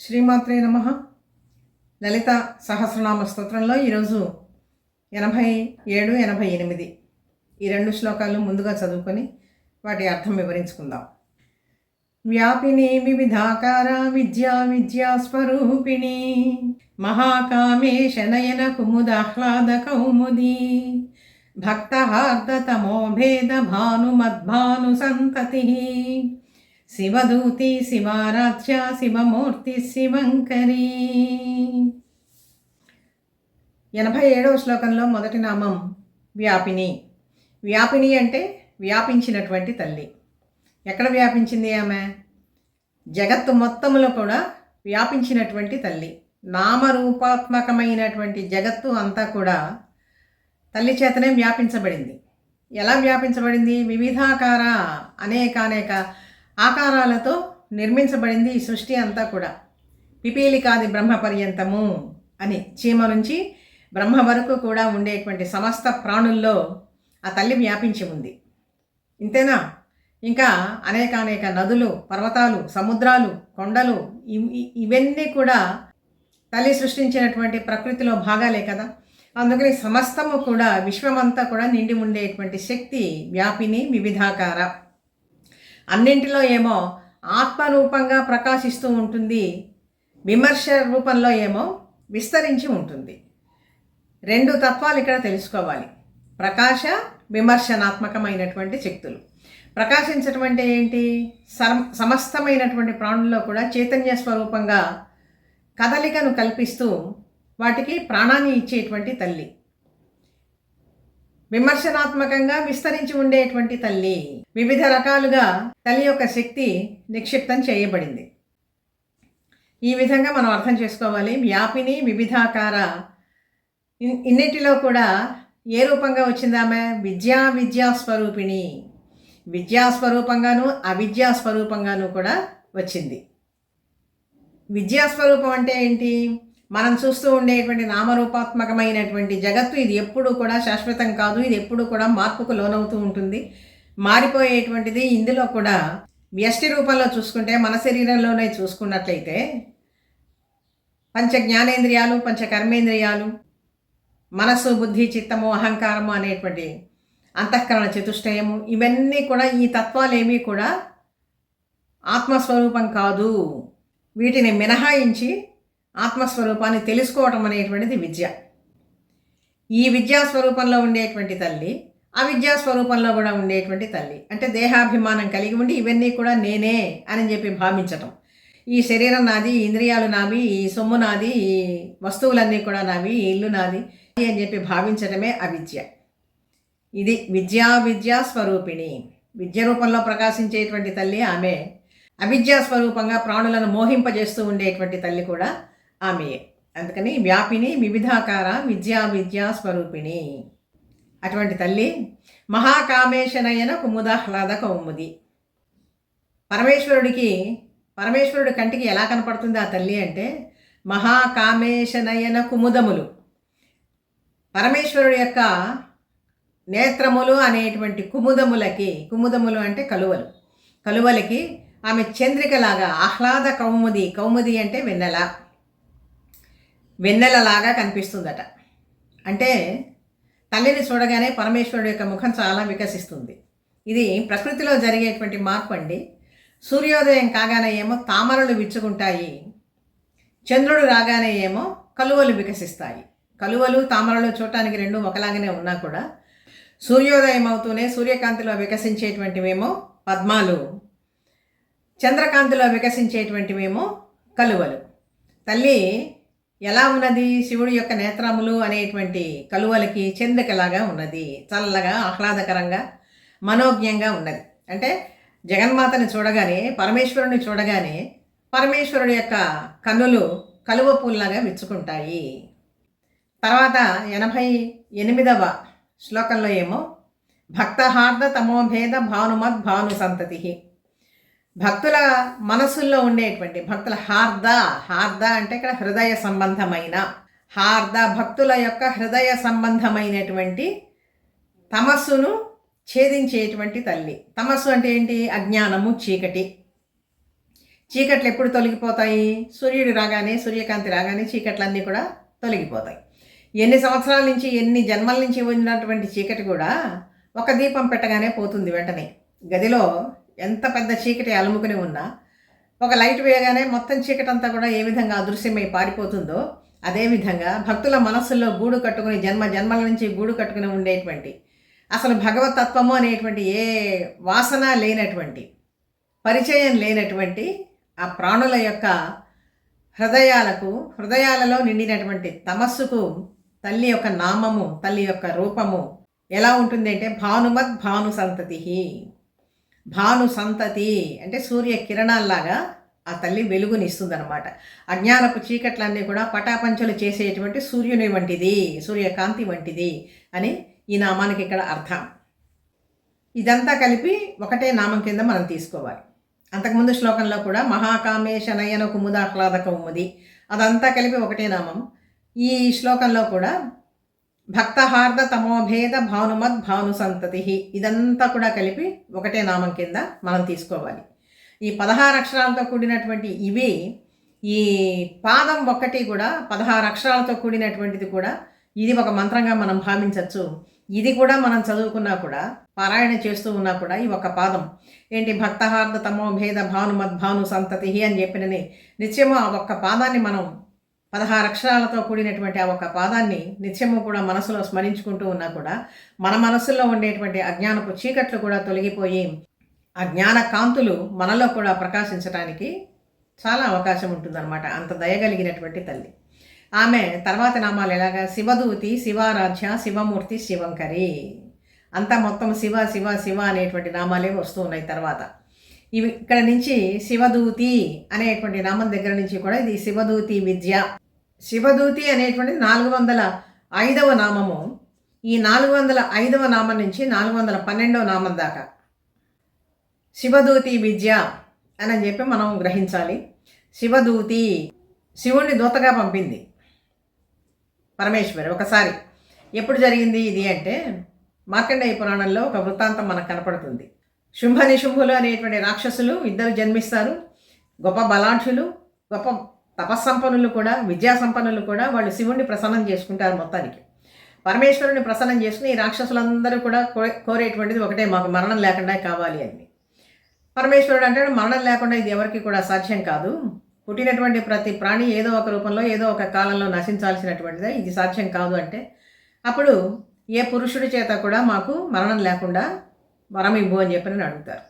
శ్రీమాత్రే నమ. లలిత సహస్రనామ స్తోత్రంలో ఈరోజు ఎనభై ఏడు ఎనభై ఎనిమిది ఈ రెండు శ్లోకాలు ముందుగా చదువుకొని వాటి అర్థం వివరించుకుందాం. వ్యాపిని వివిధాకార విద్యా విద్యా స్వరూపిణి మహాకామేశ నయన కుముదాహ్లాద కౌముది భక్తహార్దతమో భేద భానుమద్భాను సంతతి శివదూతి శివారాధ్య శివమూర్తి శివంకరి. ఎనభై ఏడవ శ్లోకంలో మొదటి నామం వ్యాపిని. వ్యాపిని అంటే వ్యాపించినటువంటి తల్లి. ఎక్కడ వ్యాపించింది ఆమె? జగత్తు మొత్తములో కూడా వ్యాపించినటువంటి తల్లి. నామరూపాత్మకమైనటువంటి జగత్తు అంతా కూడా తల్లి చేతనే వ్యాపించబడింది. ఎలా వ్యాపించబడింది? వివిధాకార అనేక అనేక ఆకారాలతో నిర్మించబడింది ఈ సృష్టి అంతా కూడా. పిపీలికాది బ్రహ్మ పర్యంతము అని చీమ నుంచి బ్రహ్మ వరకు కూడా ఉండేటువంటి సమస్త ప్రాణుల్లో ఆ తల్లి వ్యాపించి ఉంది. ఇంతేనా? ఇంకా అనేక అనేక నదులు పర్వతాలు సముద్రాలు కొండలు ఇవన్నీ కూడా తల్లి సృష్టించినటువంటి ప్రకృతిలో భాగాలే కదా. అందుకని సమస్తము కూడా విశ్వమంతా కూడా నిండి ఉండేటువంటి శక్తి వ్యాపిని వివిధాకార. అన్నింటిలో ఏమో ఆత్మరూపంగా ప్రకాశిస్తూ ఉంటుంది విమర్శ రూపంలో ఏమో విస్తరించి ఉంటుంది. రెండు తత్వాలు ఇక్కడ తెలుసుకోవాలి. ప్రకాశ విమర్శనాత్మకమైనటువంటి శక్తులు. ప్రకాశించటం అంటే ఏంటి? సమ సమస్తమైనటువంటి ప్రాణుల్లో కూడా చైతన్య స్వరూపంగా కదలికను కల్పిస్తూ వాటికి ప్రాణాన్ని ఇచ్చేటువంటి తల్లి. విమర్శనాత్మకంగా విస్తరించి ఉండేటువంటి తల్లి. వివిధ రకాలుగా తల్లి యొక్క శక్తి నిక్షిప్తం చేయబడింది. ఈ విధంగా మనం అర్థం చేసుకోవాలి. వ్యాపిని వివిధాకార ఇన్నిటిలో కూడా ఏ రూపంగా వచ్చిందామె విద్యా విద్యా స్వరూపిణి. అవిద్యాస్వరూపంగాను అవిద్యా కూడా వచ్చింది. విద్యా స్వరూపం అంటే ఏంటి? మనం చూస్తూ ఉండేటువంటి నామరూపాత్మకమైనటువంటి జగత్తు ఇది ఎప్పుడూ కూడా శాశ్వతం కాదు. ఇది ఎప్పుడూ కూడా మార్పుకు లోనవుతూ ఉంటుంది. మారిపోయేటువంటిది ఇందులో కూడా వ్యష్టి రూపంలో చూసుకుంటే మన శరీరంలోనే చూసుకున్నట్లయితే పంచ జ్ఞానేంద్రియాలు పంచ కర్మేంద్రియాలు మనస్సు బుద్ధి చిత్తము అహంకారము అనేటువంటి అంతఃకరణ చతుష్టయము ఇవన్నీ కూడా ఈ తత్వాలేమీ కూడా ఆత్మస్వరూపం కాదు. వీటిని మినహాయించి ఆత్మస్వరూపాన్ని తెలుసుకోవటం అనేటువంటిది విద్య. ఈ విద్యా స్వరూపంలో ఉండేటువంటి తల్లి అవిద్యా స్వరూపంలో కూడా ఉండేటువంటి తల్లి. అంటే దేహాభిమానం కలిగి ఉండి ఇవన్నీ కూడా నేనే అని చెప్పి భావించటం. ఈ శరీరం నాది ఈ ఇంద్రియాలు నావి ఈ సొమ్ము నాది ఈ వస్తువులన్నీ కూడా నావి ఈ ఇల్లు నాది అని చెప్పి భావించటమే అవిద్య. ఇది విద్యా విద్యా స్వరూపిణి. విద్య రూపంలో ప్రకాశించేటువంటి తల్లి ఆమె. అవిద్యా స్వరూపంగా ప్రాణులను మోహింపజేస్తూ ఉండేటువంటి తల్లి కూడా ఆమెయే. అందుకని వ్యాపిని వివిధాకార విద్యా విద్యా స్వరూపిణి. అటువంటి తల్లి మహాకామేశనయన కుముదాహ్లాద కౌముది పరమేశ్వరుడికి పరమేశ్వరుడి కంటికి ఎలా కనపడుతుంది ఆ తల్లి అంటే మహాకామేశనయన కుముదములు. పరమేశ్వరుడి యొక్క నేత్రములు అనేటువంటి కుముదములకి కుముదములు అంటే కలువలు. కలువలకి ఆమె చంద్రికలాగా ఆహ్లాద కౌముది కౌముది అంటే వెన్నెల. వెన్నెలలాగా కనిపిస్తుందట. అంటే తల్లిని చూడగానే పరమేశ్వరుడు యొక్క ముఖం చాలా వికసిస్తుంది. ఇది ప్రకృతిలో జరిగేటువంటి మార్పు అండి. సూర్యోదయం కాగానే ఏమో తామరలు విచ్చుకుంటాయి. చంద్రుడు రాగానే ఏమో కలువలు వికసిస్తాయి. కలువలు తామరలు చూడటానికి రెండు ఒకలాగానే ఉన్నా కూడా సూర్యోదయం అవుతూనే సూర్యకాంతిలో వికసించేటువంటివేమో పద్మాలు. చంద్రకాంతిలో వికసించేటువంటివేమో కలువలు. తల్లి ఎలా ఉన్నది? శివుడి యొక్క నేత్రములు అనేటువంటి కలువలకి చెందకలాగా ఉన్నది. చల్లగా ఆహ్లాదకరంగా మనోజ్ఞంగా ఉన్నది. అంటే జగన్మాతని చూడగానే పరమేశ్వరుని చూడగానే పరమేశ్వరుడి యొక్క కన్నులు కలువ పూల్లాగా విచ్చుకుంటాయి. తర్వాత ఎనభై ఎనిమిదవ శ్లోకంలో ఏమో భక్తహార్ద తమోభేద భానుమద్ భాను సంతతి భక్తుల మనసుల్లో ఉండేటువంటి భక్తుల హార్ద హార్ద అంటే ఇక్కడ హృదయ సంబంధమైన హార్ద భక్తుల యొక్క హృదయ సంబంధమైనటువంటి తమస్సును ఛేదించేటువంటి తల్లి. తమస్సు అంటే ఏంటి? అజ్ఞానము చీకటి. చీకట్లు ఎప్పుడు తొలగిపోతాయి? సూర్యుడు రాగానే సూర్యకాంతి రాగానే చీకట్లన్నీ కూడా తొలగిపోతాయి. ఎన్ని సంవత్సరాల నుంచి ఎన్ని జన్మల నుంచి ఉన్నటువంటి చీకటి కూడా ఒక దీపం పెట్టగానే పోతుంది వెంటనే. గదిలో ఎంత పెద్ద చీకటి అలుముకుని ఉన్నా ఒక లైట్ వేయగానే మొత్తం చీకటి అంతా కూడా ఏ విధంగా అదృశ్యమై పారిపోతుందో అదేవిధంగా భక్తుల మనస్సుల్లో గూడు కట్టుకుని జన్మ జన్మల నుంచి గూడు కట్టుకుని ఉండేటువంటి అసలు భగవతత్వము అనేటువంటి ఏ వాసన లేనటువంటి పరిచయం లేనటువంటి ఆ ప్రాణుల యొక్క హృదయాలకు హృదయాలలో నిండినటువంటి తమస్సుకు తల్లి యొక్క నామము తల్లి యొక్క రూపము ఎలా ఉంటుంది అంటే భానుమద్ భాను సంతతి భాను సంతతి అంటే సూర్య కిరణాల్లాగా ఆ తల్లి వెలుగునిస్తుంది అనమాట అజ్ఞానపు చీకట్లన్నీ కూడా పటాపంచలు చేసేటువంటి సూర్యుని వంటిది సూర్యకాంతి వంటిది అని ఈ నామానికి ఇక్కడ అర్థం. ఇదంతా కలిపి ఒకటే నామం కింద మనం తీసుకోవాలి. అంతకుముందు శ్లోకంలో కూడా మహాకామేశ నయన కుముదాహ్లాదక ఉమ్మది అదంతా కలిపి ఒకటే నామం. ఈ శ్లోకంలో కూడా భక్తహార్ద తమోభేద భానుమద్ భాను సంతతి ఇదంతా కూడా కలిపి ఒకటే నామం కింద మనం తీసుకోవాలి. ఈ పదహారు అక్షరాలతో కూడినటువంటి ఇవి ఈ పాదం ఒక్కటి కూడా పదహారు అక్షరాలతో కూడినటువంటిది కూడా ఇది ఒక మంత్రంగా మనం భావించవచ్చు. ఇది కూడా మనం చదువుకున్నా కూడా పారాయణ చేస్తూ ఉన్నా కూడా ఈ ఒక పాదం. ఏంటి భక్తహార్ద తమో భేద భానుమద్ భాను సంతతి అని చెప్పినని నిత్యము ఆ ఒక్క పాదాన్ని మనం పదహారు అక్షరాలతో కూడినటువంటి ఆ ఒక పాదాన్ని నిత్యము కూడా మనసులో స్మరించుకుంటూ ఉన్నా కూడా మన మనసులో ఉండేటువంటి అజ్ఞానపు చీకట్లు కూడా తొలగిపోయి ఆ జ్ఞాన కాంతులు మనలో కూడా ప్రకాశించడానికి చాలా అవకాశం ఉంటుందన్నమాట. అంత దయగలిగినటువంటి తల్లి. ఆమె తర్వాత నామాలు ఎలాగా? శివదూతి శివారాధ్య శివమూర్తి శివంకరి. అంతా మొత్తం శివ శివ శివ అనేటువంటి నామాలే వస్తూ ఉన్నాయి తర్వాత. ఇవి ఇక్కడ నుంచి శివదూతి అనేటువంటి నామం దగ్గర నుంచి కూడా ఇది శివదూతి విద్య. శివదూతి అనేటువంటిది నాలుగు వందల ఐదవ నామము. ఈ నాలుగు వందల ఐదవ నామం నుంచి నాలుగు వందల పన్నెండవ నామం దాకా. శివదూతి విద్య అని చెప్పి మనం గ్రహించాలి. శివదూతి శివుణ్ణి దూతగా పంపింది పరమేశ్వరి ఒకసారి ఎప్పుడు జరిగింది ఇది అంటే మార్కండేయ పురాణంలో ఒక వృత్తాంతం మనకు కనపడుతుంది. శుంభ నిశుంభులు అనేటువంటి రాక్షసులు ఇద్దరు జన్మిస్తారు. గొప్ప బలాఢ్యులు గొప్ప తపస్సంపన్నులు కూడా విద్యా సంపన్నులు కూడా వాళ్ళు శివుణ్ణి ప్రసన్నం చేసుకుంటారు మొత్తానికి. పరమేశ్వరుని ప్రసన్నం చేసుకుని ఈ రాక్షసులందరూ కూడా కోరేటువంటిది ఒకటే మాకు మరణం లేకుండా కావాలి అని. పరమేశ్వరుడు అంటే మరణం లేకుండా ఇది ఎవరికి కూడా సాధ్యం కాదు. పుట్టినటువంటి ప్రతి ప్రాణి ఏదో ఒక రూపంలో ఏదో ఒక కాలంలో నశించాల్సినటువంటిదే ఇది సాధ్యం కాదు అంటే అప్పుడు ఏ పురుషుడి చేత కూడా మాకు మరణం లేకుండా వరం ఇవ్వు అని చెప్పి అడుగుతారు.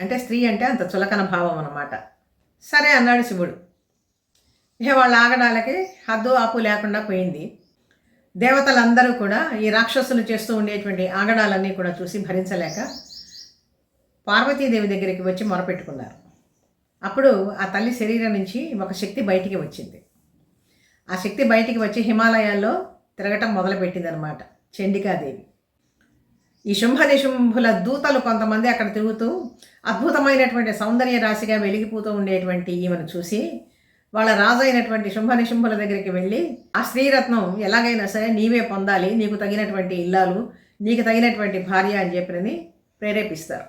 అంటే స్త్రీ అంటే అంత చులకన భావం అన్నమాట. సరే అన్నాడు శివుడు. ఇక వాళ్ళ ఆగడాలకి హద్దు ఆపు లేకుండా పోయింది. దేవతలందరూ కూడా ఈ రాక్షసులు చేస్తూ ఉండేటువంటి ఆగడాలన్నీ కూడా చూసి భరించలేక పార్వతీదేవి దగ్గరికి వచ్చి మొరపెట్టుకున్నారు. అప్పుడు ఆ తల్లి శరీరం నుంచి ఒక శక్తి బయటికి వచ్చింది. ఆ శక్తి బయటికి వచ్చి హిమాలయాల్లో తిరగటం మొదలుపెట్టిందనమాట చండికాదేవి. ఈ శుంభ నిశుంభుల దూతలు కొంతమంది అక్కడ తిరుగుతూ అద్భుతమైనటువంటి సౌందర్య రాశిగా వెలిగిపోతూ ఉండేటువంటి ఈమెను చూసి వాళ్ళ రాజు అయినటువంటి శుంభ నిశుంభుల దగ్గరికి వెళ్ళి ఆ స్త్రీరత్నం ఎలాగైనా సరే నీవే పొందాలి నీకు తగినటువంటి ఇల్లాలు నీకు తగినటువంటి భార్య అని చెప్పినని ప్రేరేపిస్తారు.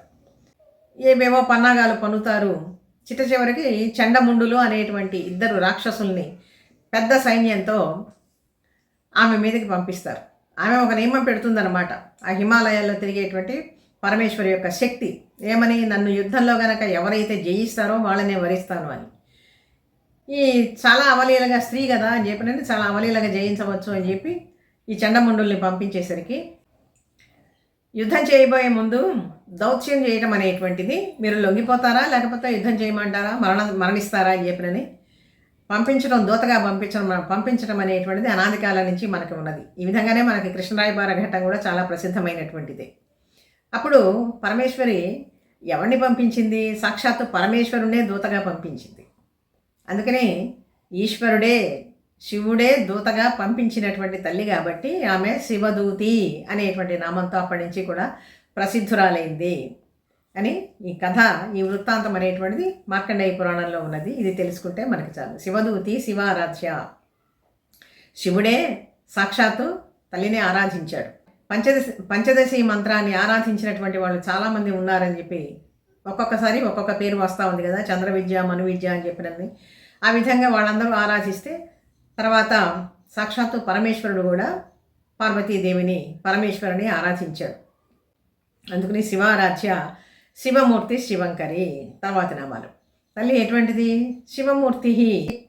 ఏవేవో పన్నాగాలు పన్నుతారు. చిట్ట చివరికి చండముండులు అనేటువంటి ఇద్దరు రాక్షసుల్ని పెద్ద సైన్యంతో ఆమె మీదకి పంపిస్తారు. ఆమె ఒక నియమం పెడుతుందన్నమాట. ఆ హిమాలయాల్లో తిరిగేటువంటి పరమేశ్వరి యొక్క శక్తి ఏమని నన్ను యుద్ధంలో గనక ఎవరైతే జయిస్తారో వాళ్ళనే వరిస్తాను అని. ఈ చాలా అవలీలగా స్త్రీ కదా అని చెప్పినని చాలా అవలీలగా జయించవచ్చు అని చెప్పి ఈ చండముండుల్ని పంపించేసరికి యుద్ధం చేయబోయే ముందు దౌత్యం చేయటం అనేటువంటిది మీరు లొంగిపోతారా లేకపోతే యుద్ధం చేయమంటారా మరణ మరణిస్తారా అని చెప్పినని పంపించడం దూతగా పంపించడం పంపించడం అనేటువంటిది అనాది కాలం నుంచి మనకి ఉన్నది. ఈ విధంగానే మనకి కృష్ణరాయబార ఘట్టం కూడా చాలా ప్రసిద్ధమైనటువంటిది. అప్పుడు పరమేశ్వరి ఎవరిని పంపించింది? సాక్షాత్తు పరమేశ్వరునే దూతగా పంపించింది. అందుకని ఈశ్వరుడే శివుడే దూతగా పంపించినటువంటి తల్లి కాబట్టి ఆమె శివదూతి అనేటువంటి నామంతో అప్పటి నుంచి కూడా ప్రసిద్ధురాలైంది. అని ఈ కథ ఈ వృత్తాంతం అనేటువంటిది మార్కండేయ పురాణంలో ఉన్నది. ఇది తెలుసుకుంటే మనకి చాలు. శివదూతి శివారాధ్య. శివుడే సాక్షాత్తు తల్లిని ఆరాధించాడు. పంచదశ పంచదశి మంత్రాన్ని ఆరాధించినటువంటి వాళ్ళు చాలామంది ఉన్నారని చెప్పి ఒక్కొక్కసారి ఒక్కొక్క పేరు వస్తూ ఉంది కదా చంద్ర విద్య మను విద్య అని చెప్పినది ఆ విధంగా వాళ్ళందరూ ఆరాధిస్తే తర్వాత సాక్షాత్తు పరమేశ్వరుడు కూడా పార్వతీదేవిని పరమేశ్వరుని ఆరాధించాడు. అందుకని శివారాధ్య శివమూర్తి శివంకరి తర్వాతి నామాలు. తల్లి ఎటువంటిది? శివమూర్తి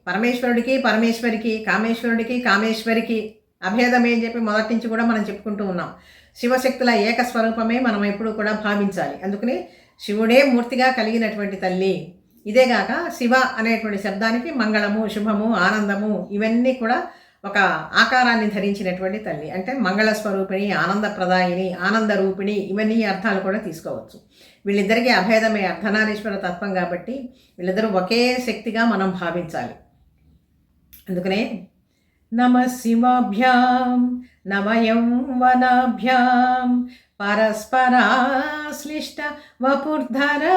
పరమేశ్వరుడికి పరమేశ్వరికి కామేశ్వరుడికి కామేశ్వరికి అభేదమే అని చెప్పి మొదటి నుంచి కూడా మనం చెప్పుకుంటూ ఉన్నాం. శివశక్తుల ఏక స్వరూపమే మనం ఎప్పుడు కూడా భావించాలి. అందుకని శివుడే మూర్తిగా కలిగినటువంటి తల్లి. ఇదేగాక శివ అనేటువంటి శబ్దానికి మంగళము శుభము ఆనందము ఇవన్నీ కూడా ఒక ఆకారాన్ని ధరించినటువంటి తల్లి. అంటే మంగళ స్వరూపిణి ఆనందప్రదాయిని ఆనంద రూపిణి ఇవన్నీ అర్థాలు కూడా తీసుకోవచ్చు. వీళ్ళిద్దరికీ అభేదమే అర్ధనారీశ్వర తత్వం కాబట్టి వీళ్ళిద్దరూ ఒకే శక్తిగా మనం భావించాలి. అందుకనే నమ శివాభ్యాం నమయం వనాభ్యాం పరస్పరాశ్లిష్ట వపుర్ధరాభ్యాం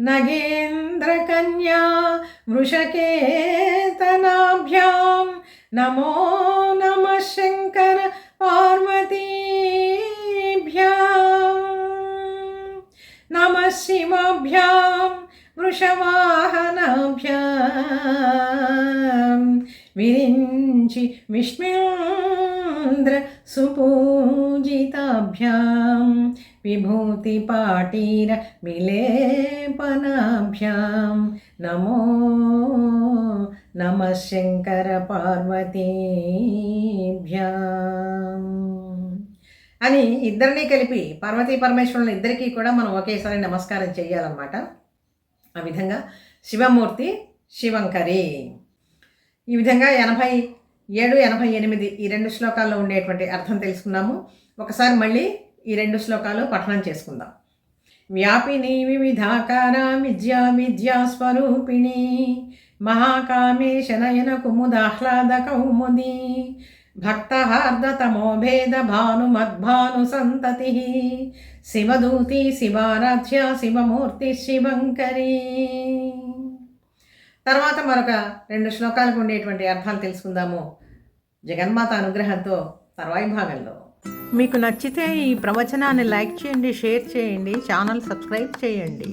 నగేంద్రకన్యా వృషకేతనాభ్యాం నమో నమ శంకర పార్వతీ నమ శివాభ్యాం వృషవాహనాభ్యాం విరించి విష్ణుంద్ర సుపూజితాభ్యాం విభూతిపాటీర విలేపనాభ్యాం నమో నమ శంకర పార్వతీభ్యాం అని ఇద్దరిని కలిపి పార్వతీ పరమేశ్వరులను ఇద్దరికీ కూడా మనం ఒకేసారి నమస్కారం చేయాలన్నమాట ఆ విధంగా శివమూర్తి శివంకరి. ఈ విధంగా ఎనభై ఏడు ఎనభై ఎనిమిది ఈ రెండు శ్లోకాల్లో ఉండేటువంటి అర్థం తెలుసుకున్నాము. ఒకసారి మళ్ళీ ఈ రెండు శ్లోకాలు పఠనం చేసుకుందాం. వ్యాపిని వివిధాకార విద్యా విద్యా స్వరూపిణి మహాకామేశ నయన కుముదాహ్లాద కౌముది భక్తహార్దతమో భేద భాను మద్భాను సంతతి. శివదూతి శివారాధ్య శివమూర్తి శివంకరి. తర్వాత మరొక రెండు శ్లోకాలకు ఉండేటువంటి అర్థాలు తెలుసుకుందాము. జగన్మాత అనుగ్రహంతో తర్వాయి భాగంలో. మీకు నచ్చితే ఈ ప్రవచనాన్ని లైక్ చేయండి షేర్ చేయండి ఛానల్ సబ్స్క్రైబ్ చేయండి.